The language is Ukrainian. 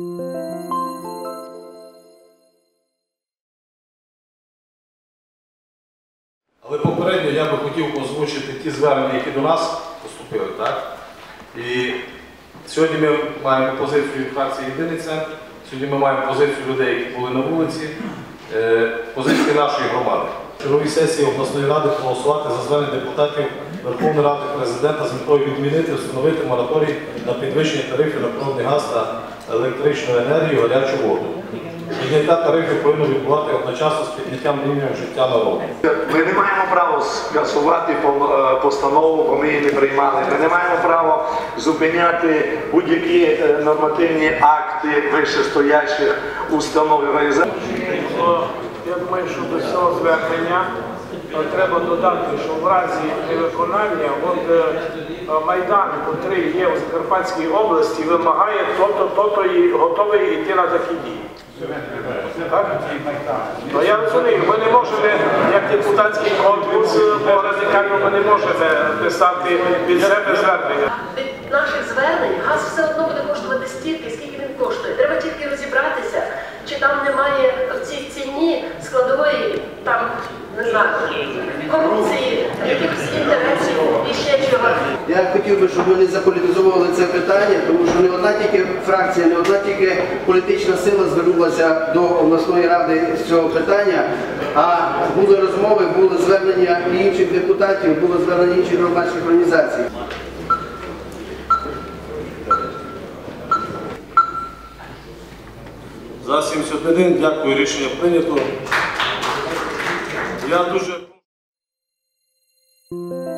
Але попередньо я би хотів озвучити ті звернення, які до нас поступили. Так? І сьогодні ми маємо позицію фракції Єдиний центр, сьогодні ми маємо позицію людей, які були на вулиці, е, позицію нашої громади. Черговій сесії обласної ради проголосувати за звернення депутатів Верховної Ради президента з метою відмінити, встановити мораторій на підвищення тарифів на природний газ та електричну енергію, гарячу воду. Підняття тарифів повинно відбувати одночасно з підняттям рівня життя народу. Ми не маємо права скасувати е, постанову, бо ми її не приймали. Ми не маємо права зупиняти будь-які е, нормативні акти вищестоящих установ і організацій. Я думаю, що до цього звернення треба додати, що в разі невиконання от, е, е, Майдан, який є у Закарпатській області, вимагає то-то, то-то і готовий йти на такі дії. Так? Ну, я розумію, ми не можемо, як депутатський е, бо радикально ми не можемо писати від себе звернення. Від наших корупції, якихось інтересів і ще чого. Я хотів би, щоб ми не заполітизовували це питання, тому що не одна тільки фракція, не одна тільки політична сила звернулася до обласної ради з цього питання, а були розмови, були звернення і інших депутатів, було звернення інших громадських організацій. За 71 дякую, рішення прийнято. Я дуже. you.